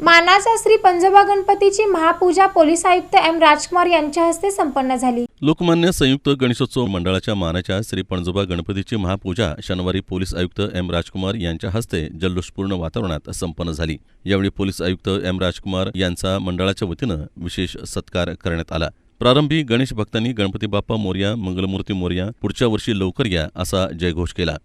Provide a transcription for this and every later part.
मानाचा श्री पंजोबा गणपतीची महापूजा पोलीस आयुक्त एम राजकुमार यांच्या हस्ते संपन्न झाली. लोकमान्य संयुक्त गणेशोत्सव मंडळाच्या मानाच्या श्री पणजोबा गणपतीची महापूजा शनिवारी पोलीस आयुक्त एम राजकुमार यांच्या हस्ते जल्लोषपूर्ण वातावरणात संपन्न झाली. यावेळी पोलीस आयुक्त एम राजकुमार यांचा मंडळाच्या वतीनं विशेष सत्कार करण्यात आला. प्रारंभी गणेश भक्तांनी गणपती बाप्पा मोर्या मंगलमूर्ती मोर्या पुढच्या वर्षी लवकर या असा जयघोष केला.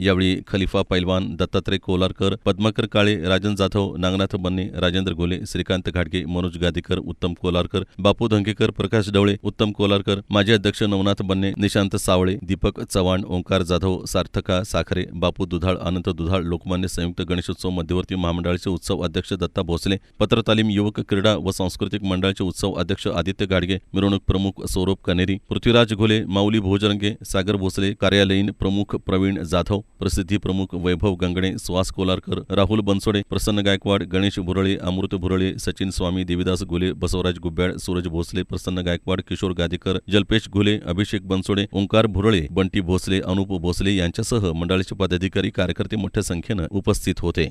यावेळी खलिफा पैलवान दत्तात्रय कोलारकर पद्माकर काळे राजन जाधव नागनाथ बन्ने राजेंद्र घोले श्रीकांत घाटगे मनोज गादीकर उत्तम कोलारकर बापू धंगेकर प्रकाश डवळे उत्तम कोलारकर माजी अध्यक्ष नवनाथ बन्ने निशांत सावळे दीपक चव्हाण ओंकार जाधव सार्थका साखरे बापू दुधाळ अनंत दुधाळ लोकमान्य संयुक्त गणेशोत्सव मध्यवर्ती महामंडळाचे उत्सव अध्यक्ष दत्ता भोसले पत्र तालीम युवक क्रीडा व सांस्कृतिक मंडळाचे उत्सव अध्यक्ष आदित्य गाडगे मिरवणूक प्रमुख सौरभ कनेरी पृथ्वीराज घोले माऊली भोजरंगे सागर भोसले कार्यालयीन प्रमुख प्रवीण जाधव प्रसिद्धी प्रमुख वैभव गंगणे सुहास कोलारकर राहुल बनसोडे प्रसन्न गायकवाड गणेश भुरळे अमृत भुरळे सचिन स्वामी देविदास घुले बसवराज गुब्याड सूरज भोसले प्रसन्न गायकवाड किशोर गादीकर जल्पेश घुले अभिषेक बनसोडे ओंकार भुरळे बंटी भोसले अनुप भोसले यांच्यासह मंडळाचे पदाधिकारी कार्यकर्ते मोठ्या संख्येनं उपस्थित होते.